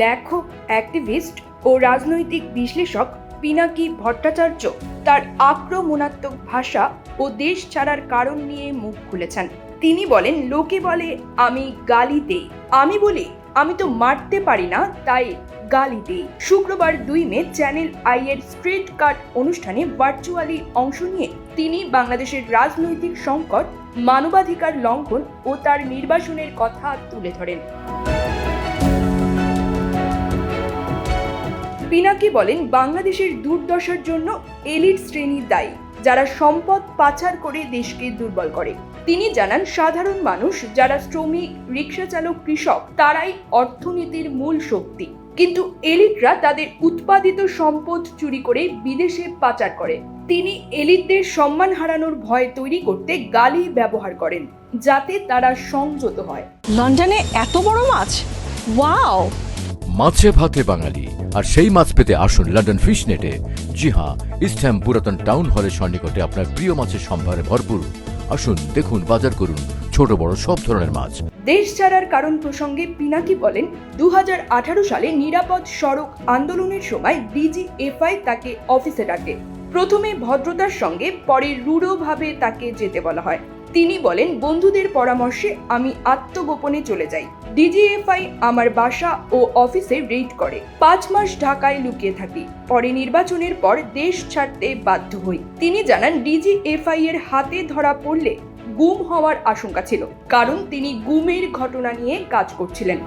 লেখক, অ্যাক্টিভিস্ট ও রাজনৈতিক বিশ্লেষক পিনাকি ভট্টাচার্য তার আক্রমণাত্মক ভাষা ও দেশ ছাড়ার কারণ নিয়ে মুখ খুলেছেন। তিনি বলেন, লোকে বলে, আমি গালি দেই। আমি বলি, আমি তো মারতে পারি না, তাই গালি দেই। শুক্রবার দুই মে চ্যানেল আই এর স্ট্রিট কাট অনুষ্ঠানে ভার্চুয়ালি অংশ নিয়ে তিনি বাংলাদেশের রাজনৈতিক সংকট, মানবাধিকার লঙ্ঘন ও তার নির্বাসনের কথা তুলে ধরেন। পিনাকি বলেন, বাংলাদেশের দুর্দশার জন্য এলিট শ্রেণি দায়ী, যারা সম্পদ পাচার করে দেশকে দুর্বল করে। তিনি জানান, সাধারণ মানুষ, যারা শ্রমিক রিক্সা চালক কৃষক, তারাই অর্থনীতির মূল শক্তি। কিন্তু এলিটরা তাদের উৎপাদিত সম্পদ চুরি করে বিদেশে পাচার করে। তিনি এলিটদের সম্মান হারানোর ভয় তৈরি করতে গালি ব্যবহার করেন, যাতে তারা সংযত হয়। লন্ডনে এত বড় মাছ? ওয়াও! মাছে ভাতে বাঙালি। আর সেই মাছ পেতে আসুন লন্ডন ফিশ নেটে জি হ্যাঁ ইস্টহ্যাম পুরাতন টাউন হলের সন্নিকটে আপনার প্রিয় মাছের সম্ভারে ভরপুর। আসুন, দেখুন, বাজার করুন, ছোট বড় সব ধরনের মাছ। দেশ ছাড়ার কারণ প্রসঙ্গে পিনাকি বলেন দু হাজার আঠারো সালে নিরাপদ সড়ক আন্দোলনের সময় ডিজিএফআই তাকে অফিসে ডাকে। প্রথমে ভদ্রতার সঙ্গে, পরে রূঢ়ভাবে তাকে যেতে বলা হয়। তিনি বলেন, বন্ধুদের পরামর্শে আমি আত্মগোপনে চলে যাই। ডিজিএফআই আমার বাসা ও অফিসে রেড করে। পাঁচ মাস ঢাকায় লুকিয়ে থাকি। পরে নির্বাচনের পর দেশ ছাড়তে বাধ্য হই। তিনি জানান, ডিজিএফআই এর হাতে ধরা পড়লে গুম হওয়ার আশঙ্কা ছিল, কারণ তিনি গুমের ঘটনা নিয়ে কাজ করছিলেন।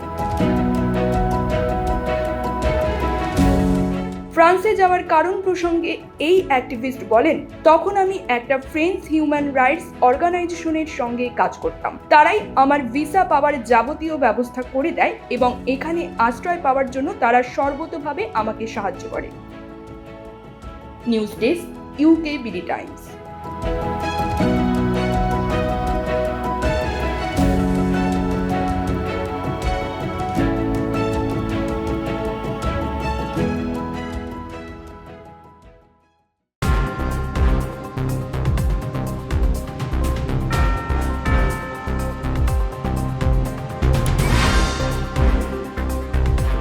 ফ্রান্সে যাওয়ার কারণ প্রসঙ্গে এই অ্যাক্টিভিস্ট বলেন, তখন আমি একটা ফ্রেন্স হিউম্যান রাইটস অর্গানাইজেশনের সঙ্গে কাজ করতাম। তারাই আমার ভিসা পাওয়ার যাবতীয় ব্যবস্থা করে দেয় এবং এখানে আশ্রয় পাওয়ার জন্য তারা সর্বতভাবে আমাকে সাহায্য করে। News desk UK BD Times